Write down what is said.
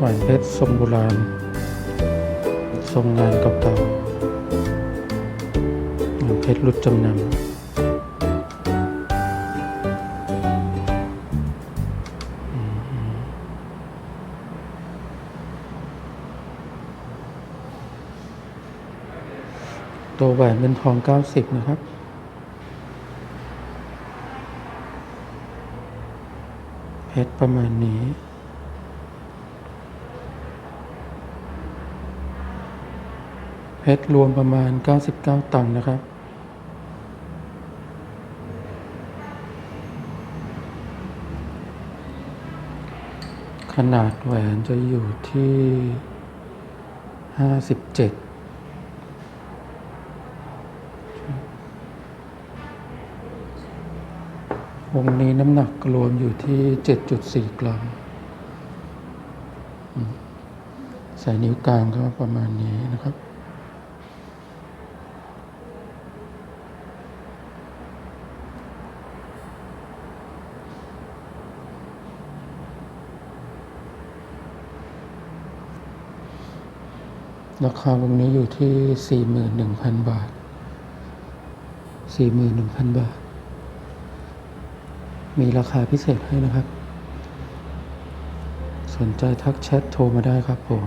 หวนเพชรทรงโบราณ ทรงงานเก่าๆแหวนเพชรรุดจำนำตัวแหวนเป็นทอง 90 นะครับเพชรประมาณนี้ เพชรรวมประมาณ 99 ตังค์นะครับ ขนาดแหวนจะอยู่ที่ 57วงนี้น้ำหนักรวมอยู่ที่ 7.4 กรัม ใส่นิ้วกลางก็ประมาณนี้นะครับ ราคาวงนี้อยู่ที่ 41,000 บาท 41,000 บาท มีราคาพิเศษให้นะครับ สนใจทักแชทโทรมาได้ครับผม